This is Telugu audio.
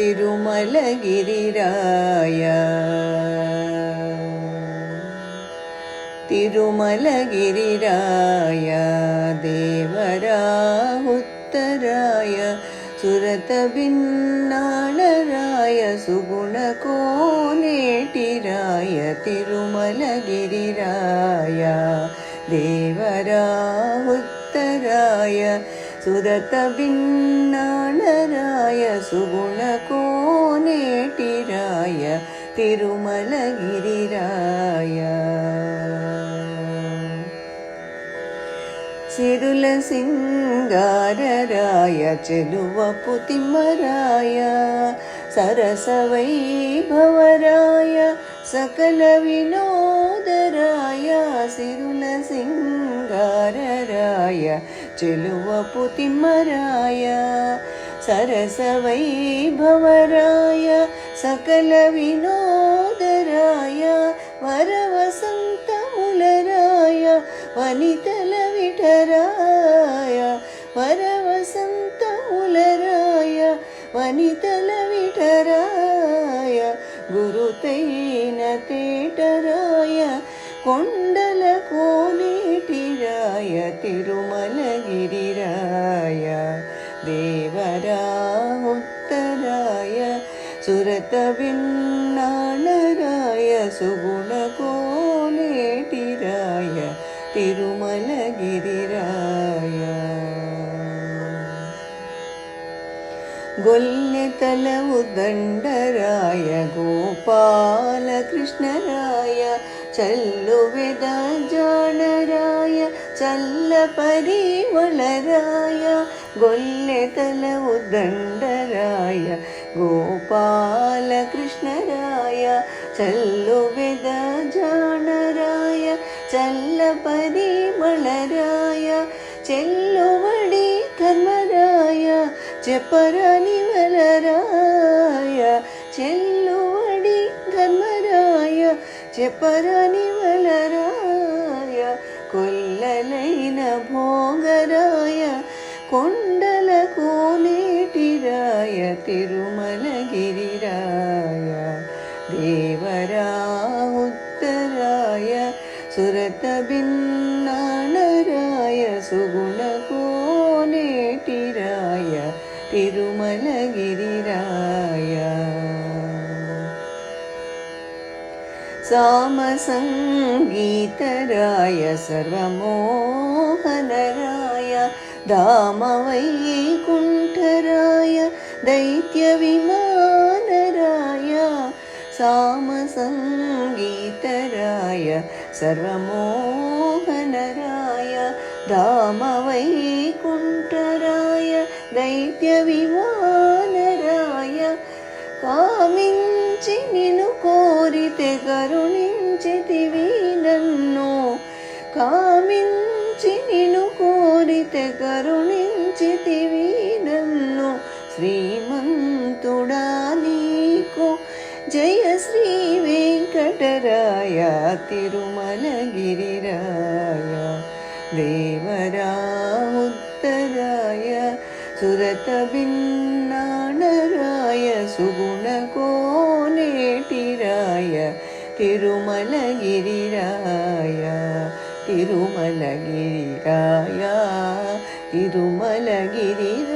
തിരുമലഗിരിരായ. തിരുമലഗിരിരായ ദേവരാഹുത്തരായ സുരതഭിന്നാളരായ സുഗുണകോലേട്ടിരായ തിരുമലഗിരിരായ ദേവരാഹുത്തരായ സുരതഭിന്ന తిరుమలగిరిరాయ దేవరా ఉత్తరాయ సురత భిన్నాళరాయ తిరుమలగిరిరాయ సిరుల సింగారరాయ చెలువపు తిమ్మరాయ సరసవైభవరాయ సకల వినోదరాయ సిరుల సింగారరాయ చెలువపు తిమ్మరాయ. సరస వైభవరాయ సకల వినోదరాయ వరవసంతములరాయ వనితల విఠరాయ వరవసంతములరాయ వనితల విఠరాయ സുരതവിണ്ണാണരായ സുഗുണകോലേട്ടിരായ തിരുമലഗിരിരായ. ഗൊല്ലിതലവു ദണ്ഡരായ ഗോപാലകൃഷ്ണരായ ചല്ലുവിത ജാണരായ ചല്ല പരിമളരായ ഗൊല്ലിതലവു ദണ്ഡരായ పరిమళరాయ గొల్లెతలవు దండరాయ గోపాలకృష్ణరాయ చల్లు వెద జానరాయ చల్ల పరిమళరాయ చెల్లువడి ధర్మరాయ చెప్పరాని వలరాయ చెల్లువడి కోనేటిరాయ తిరుమలగిరిరాయ. సామసంగీతరాయ సర్వమోహనరాయ దామవైకుంఠరాయ దైత్య విమానరాయ సామసంగీతరాయ సర్వమోహనరాయ దామవైకుంఠరాయ దైత్య విమానరాయ కామించి నిన్ను కోరితే కరుణించితివి నన్ను కామించి నిన్ను కోరితే కరుణించితివి నన్ను శ్రీమంతుడా నీకు జయ శ్రీ వెంకటరాయ తిరుమలగిరిరాయ దేవరా ఉత్తరాయ సురత భిన్నాణరాయ సుగుణ కోనేటిరాయ తిరుమలగిరిరాయ తిరుమలగిరిరాయ తిరుమలగిరిరాయ